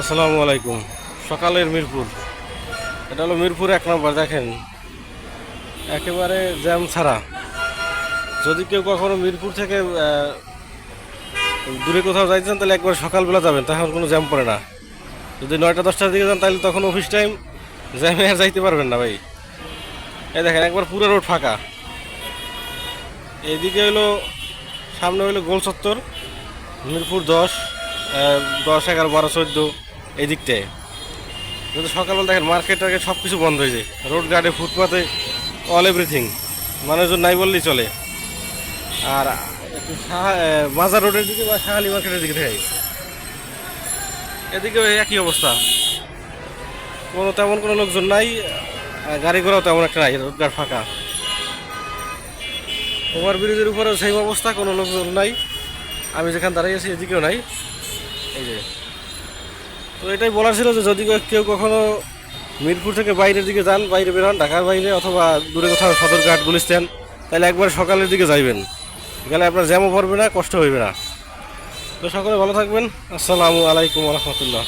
আসসালামু আলাইকুম। সকালের মিরপুর। এটা হলো মিরপুর এক নম্বর, দেখেন। একেবারে জ্যাম ছাড়া। যদি কেউ কখনো মিরপুর থেকে দূরে কোথাও যাইতেন তাহলে একবার সকালবেলা যাবেন, তখন কোনো জ্যাম পড়ে না। যদি নয়টা, দশটার দিকে যান, তাহলে তখন অফিস টাইম জ্যামে আর যাইতে পারবেন না ভাই। এই দেখেন, একবার পুরো রোড ফাঁকা। এইদিকে হলো, সামনে হলো গোল চত্বর মিরপুর দশ দশ, এগারো, বারো, চোদ্দ। এই দিকটায় কিন্তু সকালবেলা দেখেন মার্কেট টার্কেট সব কিছু বন্ধ হয়ে যায়। রোড গার্ডে ফুটপাতে অল এভরিথিং মানুষজন নাই বললেই চলে। আর মাজার রোডের দিকে বা শাহালি মার্কেটের দিকে দেখাই। এদিকে একই অবস্থা। কোনো তেমন কোনো লোকজন নাই গাড়ি ঘোড়াও তেমন একটা নাই রোডঘাট ফাঁকা। ওভার ব্রিজের উপরেও সেম অবস্থা, কোনো লোকজন নাই। আমি যেখানে দাঁড়িয়ে আছি, এদিকেও নাই। এই যে। তো এটাই বলার ছিল যে যদি কেউ কখনো মিরপুর থেকে বাইরের দিকে যান, বাইরে বেরোন ঢাকার বাইরে অথবা দূরে কোথাও সদরঘাট, গুলিস্তান, তাহলে একবার সকালের দিকে যাইবেন। গেলে আপনার জ্যামও পড়বে না, কষ্ট হইবে না। তো সকলে ভালো থাকবেন। আসসালামু আলাইকুম রহমতুল্লাহ।